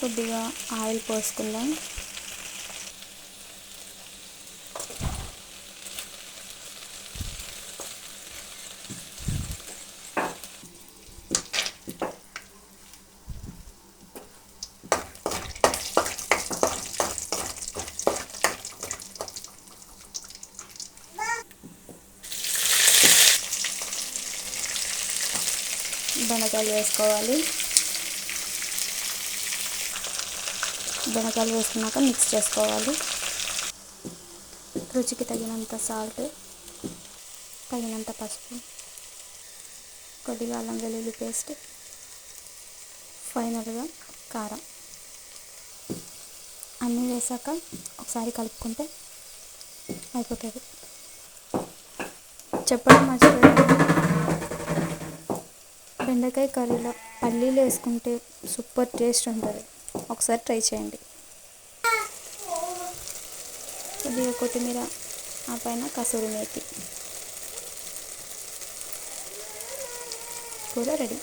కొద్దిగా ఆయిల్ పోసుకుందాం. బెండకాయలు వేసుకోవాలి. బెండకాయలు వేసుకున్నాక మిక్స్ చేసుకోవాలి. రుచికి తగినంత సాల్ట్ తగినంత పసుపు కొద్దిగా అల్లం వెల్లుల్లి పేస్ట్ ఫైనల్గా కారం. అన్నీ వేసాక ఒకసారి కలుపుకుంటే అయిపోతుంది. చెప్పడం మర్చిపోయాను. బెండకాయ కర్రీలో పల్లీలు వేసుకుంటే సూపర్ టేస్ట్ ఉంటుంది. ఒకసారి ట్రై చేయండి. కొద్దిగా కొత్తిమీర ఆ పైన కసూరి మేతి. కూర రెడీ.